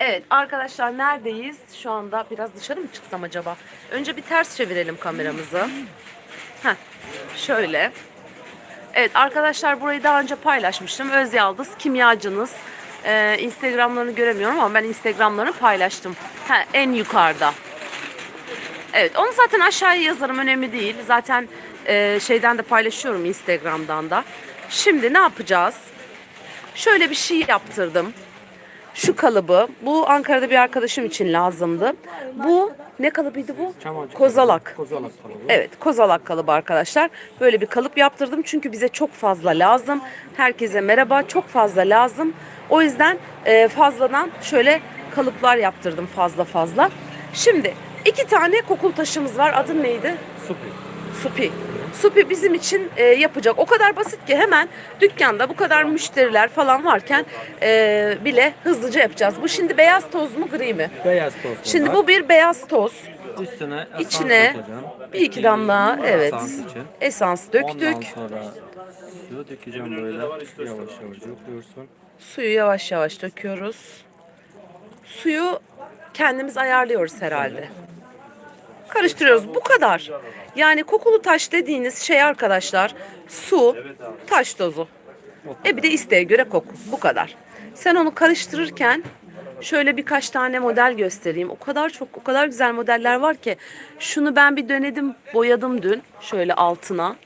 Evet arkadaşlar neredeyiz? Şu anda biraz dışarı mı çıksam acaba? Önce bir ters çevirelim kameramızı. Heh, şöyle. Evet arkadaşlar burayı daha önce paylaşmıştım. Öz Yaldız kimyacınız. Ee, Instagramlarını göremiyorum ama ben Instagramlarını paylaştım. Ha, en yukarıda. Evet onu zaten aşağıya yazarım önemli değil. Zaten e, şeyden de paylaşıyorum Instagram'dan da. Şimdi ne yapacağız? Şöyle bir şey yaptırdım. Şu kalıbı bu Ankara'da bir arkadaşım için lazımdı. Bu ne kalıbıydı bu? Kozalak. Kozalak kalıbı. Evet kozalak kalıbı arkadaşlar. Böyle bir kalıp yaptırdım çünkü bize çok fazla lazım. Herkese merhaba çok fazla lazım. O yüzden e, fazladan şöyle kalıplar yaptırdım fazla fazla. Şimdi iki tane kokul taşımız var. Adı neydi? Supi. Supi. Supi bizim için e, yapacak. O kadar basit ki hemen dükkanda bu kadar müşteriler falan varken e, bile hızlıca yapacağız. Bu şimdi beyaz toz mu gri mi? Beyaz toz. Şimdi bu bir beyaz toz. üstüne esans İçine dökeceğim. bir iki damla evet Esans için. esans döktük. Ondan sonra suyu dökeceğim böyle yavaş yavaş döküyorsun. Suyu yavaş yavaş döküyoruz. Suyu kendimiz ayarlıyoruz herhalde. Karıştırıyoruz. Bu kadar. Yani kokulu taş dediğiniz şey arkadaşlar su, taş tozu. E bir de isteğe göre koku. Bu kadar. Sen onu karıştırırken şöyle birkaç tane model göstereyim. O kadar çok, o kadar güzel modeller var ki. Şunu ben bir denedim, boyadım dün. Şöyle altına.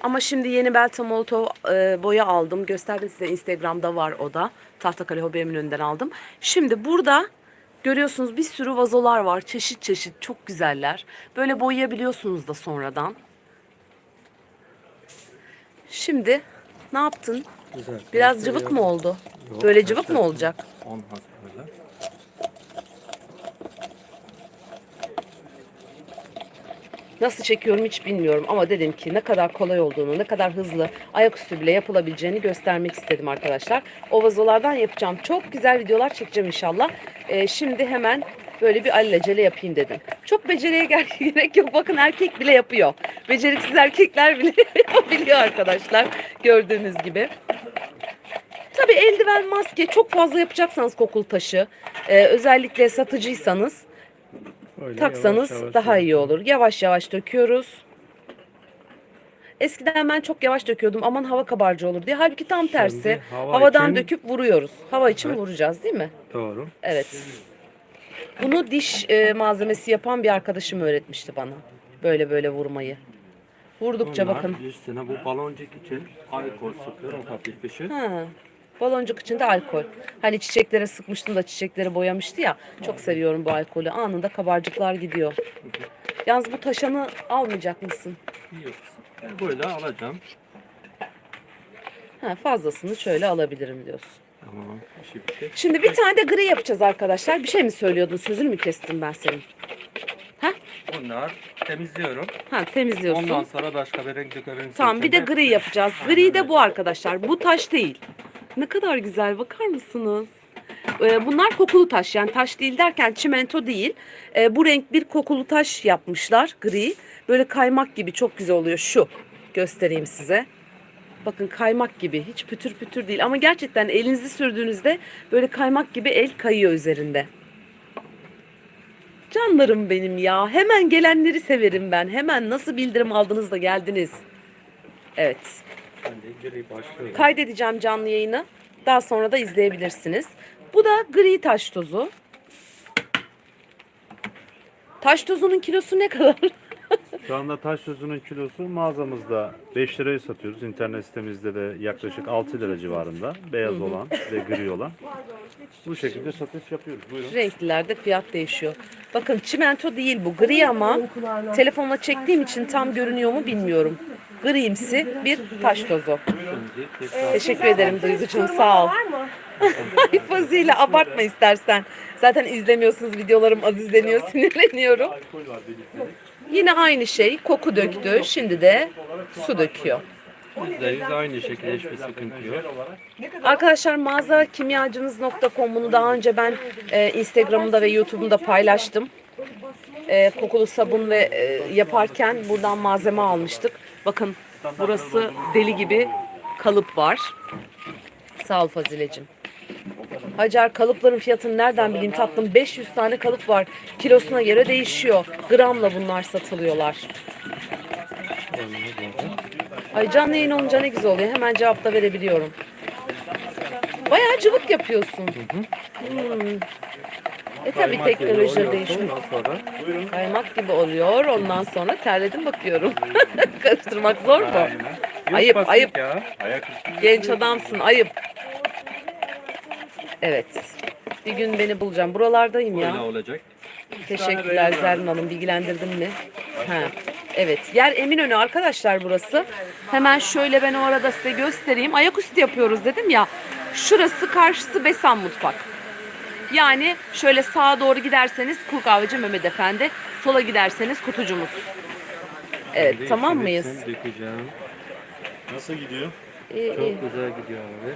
Ama şimdi yeni Belta Molotov e, boya aldım. Gösterdim size Instagram'da var o da. Tahtakale Hobi Eminönü'nden aldım. Şimdi burada görüyorsunuz bir sürü vazolar var. Çeşit çeşit çok güzeller. Böyle boyayabiliyorsunuz da sonradan. Şimdi ne yaptın? Güzel. Biraz cıvık mı oldu? Yok, Böyle cıvık mı olacak? Hazır böyle. Nasıl çekiyorum hiç bilmiyorum ama dedim ki ne kadar kolay olduğunu, ne kadar hızlı ayaküstü bile yapılabileceğini göstermek istedim arkadaşlar. O vazolardan yapacağım. Çok güzel videolar çekeceğim inşallah. Ee, şimdi hemen böyle bir alelacele yapayım dedim. Çok beceriye gerek yok. Bakın erkek bile yapıyor. Beceriksiz erkekler bile yapabiliyor arkadaşlar. Gördüğünüz gibi. Tabii eldiven, maske çok fazla yapacaksanız kokul taşı, e, özellikle satıcıysanız Böyle taksanız yavaş yavaş daha iyi olur. Yavaş yavaş döküyoruz. Eskiden ben çok yavaş döküyordum. Aman hava kabarcı olur diye. Halbuki tam tersi. hava Havadan için- döküp vuruyoruz. Hava için vuracağız değil mi? Doğru. Evet. Bunu diş e, malzemesi yapan bir arkadaşım öğretmişti bana. Böyle böyle vurmayı. Vurdukça Bunlar bakın. Üstüne bu baloncuk için alkol sıkıyorum hafif bir şey. Ha. Baloncuk içinde alkol. Hani çiçeklere sıkmıştım da çiçekleri boyamıştı ya. Çok seviyorum bu alkolü. Anında kabarcıklar gidiyor. Yalnız bu taşanı almayacak mısın? Yok. Böyle alacağım. Ha, fazlasını şöyle alabilirim diyorsun. Tamam. işi bitti. Şimdi bir tane de gri yapacağız arkadaşlar. Bir şey mi söylüyordun? Sözünü mü kestim ben senin? Ha? Bunlar temizliyorum. Ha temizliyorsun. Ondan sonra başka bir renk dökerim. Tamam bir de gri yapacağız. Gri de bu arkadaşlar. Bu taş değil. Ne kadar güzel bakar mısınız? Ee, bunlar kokulu taş yani taş değil derken çimento değil. Ee, bu renk bir kokulu taş yapmışlar gri. Böyle kaymak gibi çok güzel oluyor şu. Göstereyim size. Bakın kaymak gibi hiç pütür pütür değil ama gerçekten elinizi sürdüğünüzde böyle kaymak gibi el kayıyor üzerinde. Canlarım benim ya. Hemen gelenleri severim ben. Hemen nasıl bildirim aldınız da geldiniz. Evet. Kaydedeceğim canlı yayını. Daha sonra da izleyebilirsiniz. Bu da gri taş tozu. Taş tozunun kilosu ne kadar? Şu anda taş tozunun kilosu mağazamızda 5 liraya satıyoruz. İnternet sitemizde de yaklaşık 6 lira civarında. Beyaz olan ve gri olan. Bu şekilde satış yapıyoruz. Buyurun. Renklerde fiyat değişiyor. Bakın çimento değil bu. Gri ama telefonla çektiğim için tam görünüyor mu bilmiyorum. Grimsi bir taş tozu. Tekrar Teşekkür ederim Duygucuğum sağ ol. Ay Fazile abartma istersen. Zaten izlemiyorsunuz videolarım az izleniyor sinirleniyorum. Yine aynı şey koku döktü. Şimdi de su döküyor. %100 aynı şekilde hiçbir sıkıntı yok. Arkadaşlar mağaza kimyacınız.com bunu daha önce ben e, Instagram'da ve YouTube'umda paylaştım. E, kokulu sabun ve e, yaparken buradan malzeme almıştık. Bakın burası deli gibi kalıp var. Sağ ol Fazilecim. Hacer kalıpların fiyatını nereden bileyim tatlım 500 tane kalıp var. Kilosuna göre değişiyor. Gramla bunlar satılıyorlar. Ay canlı yayın olunca ne güzel oluyor. Hemen cevap da verebiliyorum. Bayağı cıvık yapıyorsun. Hmm. E tabi teknoloji değişiyor. Ondan sonra Kaymak gibi oluyor. Ondan sonra terledim bakıyorum. Karıştırmak zor mu? Ayıp ayıp. Ya. Genç adamsın ayıp. Evet. Bir gün beni bulacağım. Buralardayım ya. Böyle olacak. Teşekkürler Zerrin Hanım. Bilgilendirdin mi? Ha. Evet. Yer Eminönü arkadaşlar burası. Hemen şöyle ben o arada size göstereyim. Ayaküstü yapıyoruz dedim ya. Şurası karşısı Besan Mutfak. Yani şöyle sağa doğru giderseniz Kul Kahveci Mehmet Efendi. Sola giderseniz kutucumuz. Evet Şimdi tamam mıyız? Dökeceğim. Nasıl gidiyor? İyi, iyi. Çok güzel gidiyor abi.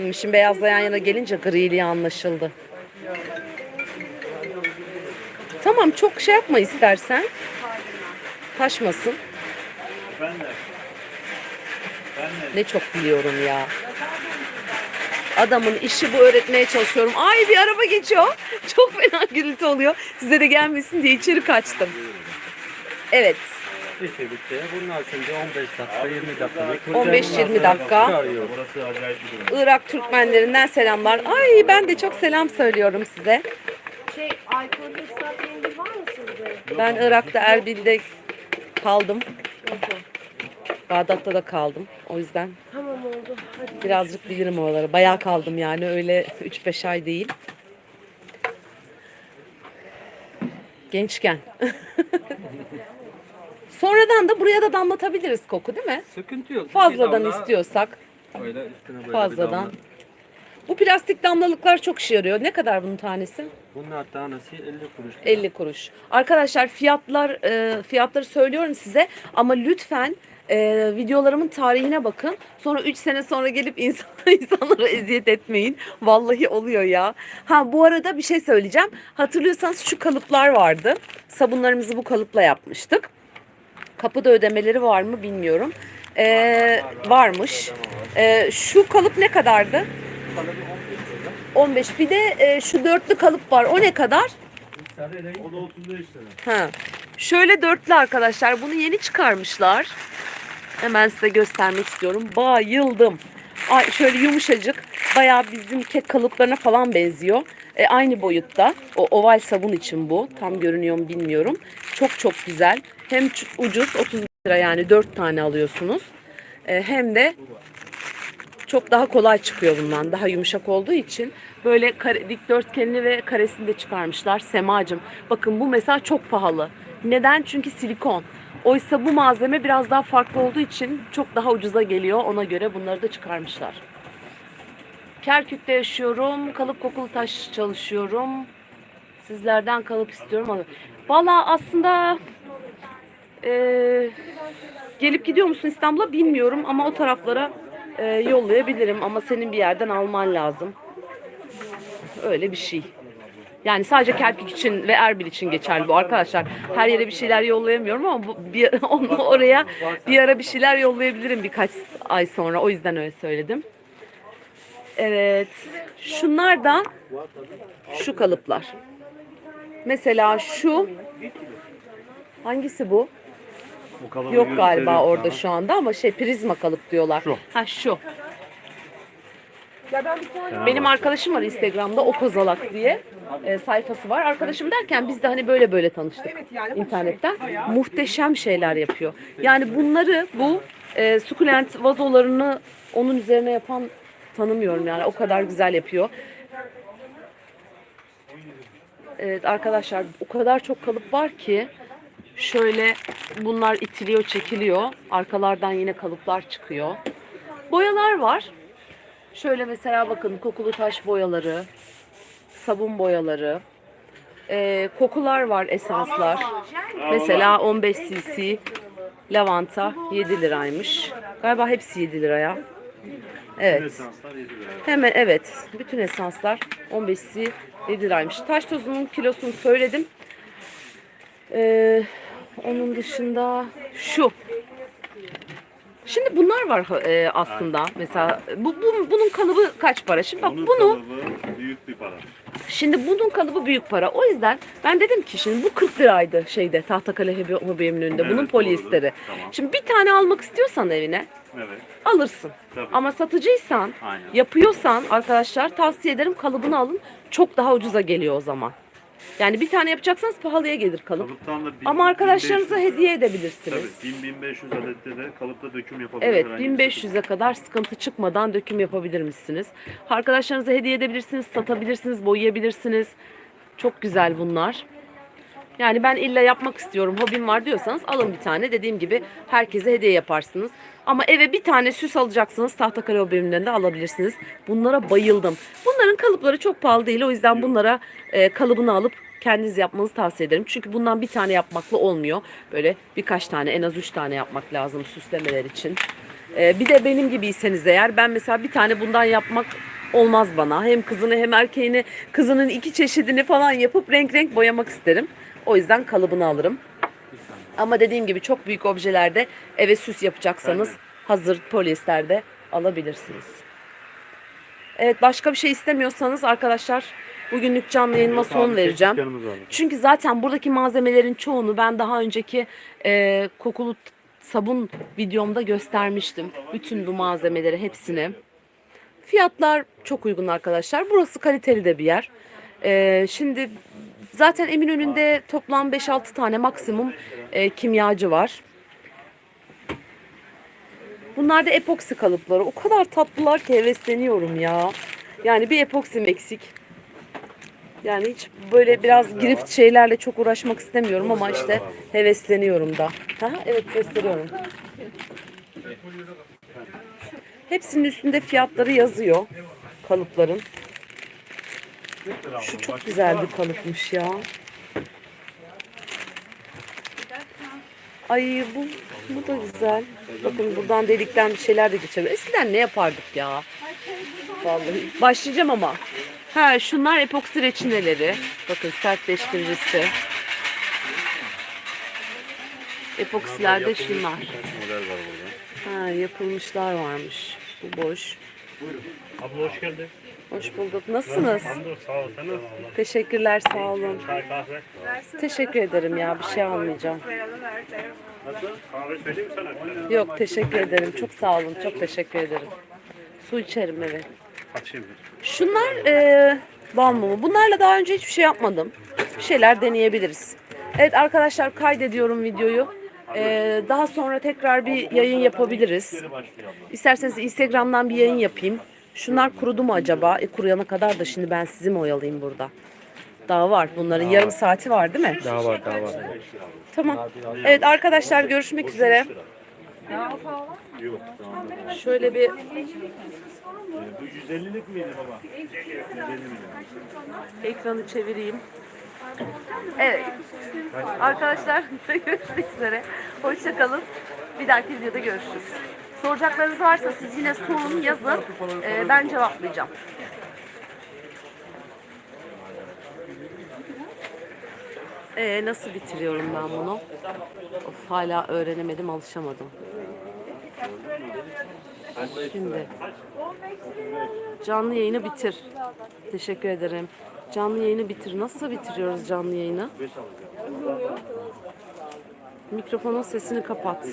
Hmm, Şimdi beyazla yan yana gelince griliği anlaşıldı. Tamam çok şey yapma istersen. Taşmasın. Ben de. Ne çok biliyorum ya. Adamın işi bu öğretmeye çalışıyorum. Ay bir araba geçiyor. Çok fena gürültü oluyor. Size de gelmesin diye içeri kaçtım. Evet. Bitti. Bunlar şimdi 15 dakika 20 dakika. 15-20 dakika. Çıkarıyor. Burası acayip bir durum. Irak Türkmenlerinden selamlar. Ay ben de çok selam söylüyorum size. Şey, alkolü ıslak mendil var mı sizde? Ben Irak'ta Erbil'de kaldım. Bağdat'ta da kaldım. O yüzden Tamam oldu. Hadi. birazcık bilirim oraları. Bayağı kaldım yani öyle 3-5 ay değil. Gençken. Sonradan da buraya da damlatabiliriz koku değil mi? Sıkıntı yok. Fazladan damla istiyorsak Böyle üstüne böyle bir fazladan. damla. Bu plastik damlalıklar çok işe yarıyor. Ne kadar bunun tanesi? Bunlar tanesi 50 kuruş. 50 kuruş. Arkadaşlar fiyatlar e, fiyatları söylüyorum size ama lütfen e, videolarımın tarihine bakın. Sonra 3 sene sonra gelip insan, insanlara eziyet etmeyin. Vallahi oluyor ya. Ha bu arada bir şey söyleyeceğim. Hatırlıyorsanız şu kalıplar vardı. Sabunlarımızı bu kalıpla yapmıştık. Kapıda ödemeleri var mı bilmiyorum. E, varmış. E, şu kalıp ne kadardı? Kalıbı 15 lira. 15. Bir de e, şu dörtlü kalıp var. O ne kadar? O da 35 lira. Ha. Şöyle dörtlü arkadaşlar. Bunu yeni çıkarmışlar. Hemen size göstermek istiyorum. Bayıldım. Ay şöyle yumuşacık. Bayağı bizim kek kalıplarına falan benziyor. E, aynı boyutta. O oval sabun için bu. Tam görünüyor mu bilmiyorum. Çok çok güzel. Hem ucuz 30 lira yani 4 tane alıyorsunuz. E, hem de çok daha kolay çıkıyor bundan. Daha yumuşak olduğu için böyle kare, dikdörtgenini ve karesini de çıkarmışlar. Semacım. Bakın bu mesela çok pahalı. Neden? Çünkü silikon. Oysa bu malzeme biraz daha farklı olduğu için çok daha ucuza geliyor. Ona göre bunları da çıkarmışlar. Kerkük'te yaşıyorum. Kalıp kokulu taş çalışıyorum. Sizlerden kalıp istiyorum. Valla aslında eee, gelip gidiyor musun İstanbul'a bilmiyorum ama o taraflara e, yollayabilirim ama senin bir yerden alman lazım. Öyle bir şey. Yani sadece Kerkük için ve Erbil için geçerli bu arkadaşlar. Her yere bir şeyler yollayamıyorum ama bu, bir, onu oraya bir ara bir şeyler yollayabilirim birkaç ay sonra. O yüzden öyle söyledim. Evet. Şunlar da şu kalıplar. Mesela şu hangisi bu? O kalıbı Yok galiba orada sana. şu anda ama şey prizma kalıp diyorlar. Şu. Ha şu. Ya ben bir tane Benim arkadaşım var Instagram'da o kozalak diye e, sayfası var. Arkadaşım derken biz de hani böyle böyle tanıştık internetten. Muhteşem şeyler yapıyor. Yani bunları bu e, sukulent vazolarını onun üzerine yapan tanımıyorum yani o kadar güzel yapıyor. Evet arkadaşlar o kadar çok kalıp var ki şöyle bunlar itiliyor çekiliyor. Arkalardan yine kalıplar çıkıyor. Boyalar var. Şöyle mesela bakın kokulu taş boyaları, sabun boyaları, ee, kokular var esanslar. Mesela 15 cc lavanta 7 liraymış. Galiba hepsi 7 liraya. Evet. Esanslar 7 lira. Hemen evet. Bütün esanslar 15 cc 7 liraymış. Taş tozunun kilosunu söyledim. Ee, onun dışında şu. Şimdi bunlar var e, aslında. Mesela bu, bu bunun kalıbı kaç para? Şimdi bak bunu kalıbı büyük bir para. Şimdi bunun kalıbı büyük para. O yüzden ben dedim ki şimdi bu 40 liraydı şeyde Tahtakale Hobi, Eminönü'nde bunun Evet, polyesteri. doğru. Tamam. Şimdi bir tane almak istiyorsan evine Evet. alırsın. Tabii. Ama satıcıysan, Aynen. yapıyorsan arkadaşlar tavsiye ederim kalıbını alın. Çok daha ucuza geliyor o zaman. Yani bir tane yapacaksanız pahalıya gelir kalıp. Kalıptan da bin- Ama arkadaşlarınıza 1500 hediye edebilirsiniz. Tabii 1000-1500 adette de kalıpta döküm yapabilir. Evet herhangi bir 1500'e kadar sıkıntı çıkmadan döküm yapabilir misiniz? Arkadaşlarınıza hediye edebilirsiniz, satabilirsiniz, boyayabilirsiniz. Çok güzel bunlar. Yani ben illa yapmak istiyorum, hobim var diyorsanız alın bir tane. Dediğim gibi herkese hediye yaparsınız. Ama eve bir tane süs alacaksınız. Tahtakale Hobi'mden de alabilirsiniz. Bunlara bayıldım. Bunların kalıpları çok pahalı değil. O yüzden bunlara e, kalıbını alıp kendiniz yapmanızı tavsiye ederim. Çünkü bundan bir tane yapmakla olmuyor. Böyle birkaç tane, en az üç tane yapmak lazım süslemeler için. E, bir de benim gibiyseniz eğer ben mesela bir tane bundan yapmak olmaz bana. Hem kızını hem erkeğini, kızının iki çeşidini falan yapıp renk renk boyamak isterim. O yüzden kalıbını alırım. Ama dediğim gibi çok büyük objelerde eve süs yapacaksanız hazır polyesterde alabilirsiniz. Evet başka bir şey istemiyorsanız arkadaşlar bugünlük canlı yayınıma son vereceğim. Çünkü zaten buradaki malzemelerin çoğunu ben daha önceki e, kokulu sabun videomda göstermiştim. Bütün bu malzemeleri hepsini. Fiyatlar çok uygun arkadaşlar. Burası kaliteli de bir yer. E, şimdi zaten Eminönü'nde toplam 5-6 tane maksimum e, kimyacı var. Bunlar da epoksi kalıpları. O kadar tatlılar ki hevesleniyorum ya. Yani bir epoksim eksik. Yani hiç böyle biraz girift şeylerle çok uğraşmak istemiyorum ama işte hevesleniyorum da. Aha, evet gösteriyorum. Hepsinin üstünde fiyatları yazıyor kalıpların. Şu çok güzel bir kalıpmış ya. Ay bu bu da güzel. Bakın buradan delikten bir şeyler de geçebilir. Eskiden ne yapardık ya? Vallahi. Başlayacağım ama. Ha şunlar epoksi reçineleri. Bakın sertleştiricisi. Epoksilerde şunlar. Kaç model var burada? Ha yapılmışlar varmış. Bu boş. Abla hoş geldin. Hoş bulduk. Nasılsınız? Sağ ol. Teşekkürler sağ olun. Teşekkür ederim ya bir şey almayacağım. Yok teşekkür ederim. Çok sağ olun. Çok teşekkür ederim. Su içerim evet. Şunlar e, bal mumu. Bunlarla daha önce hiçbir şey yapmadım. Bir şeyler deneyebiliriz. Evet arkadaşlar kaydediyorum videoyu. E, daha sonra tekrar bir yayın yapabiliriz. İsterseniz Instagram'dan bir yayın yapayım. Şunlar kurudu mu acaba? E, kuruyana kadar da şimdi ben sizi mi oyalayayım burada? Daha var. Bunların yarım saati var değil mi? Daha var daha var. Tamam. Evet arkadaşlar görüşmek üzere. Şöyle bir Bu 150'lik miydi baba? ekranı çevireyim. Evet. Arkadaşlar görüşmek üzere. Hoşçakalın. Bir dahaki videoda görüşürüz. Soracaklarınız varsa siz yine sorun yazın. Ee, ben cevaplayacağım. Ee, nasıl bitiriyorum ben bunu? Of, hala öğrenemedim, alışamadım. Şimdi canlı yayını bitir. Teşekkür ederim. Canlı yayını bitir. Nasıl bitiriyoruz canlı yayını? Mikrofonun sesini kapat.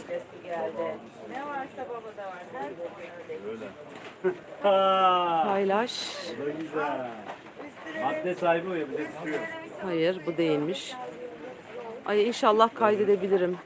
Paylaş. Madde sahibi o ya. Hayır bu değilmiş. Ay inşallah kaydedebilirim.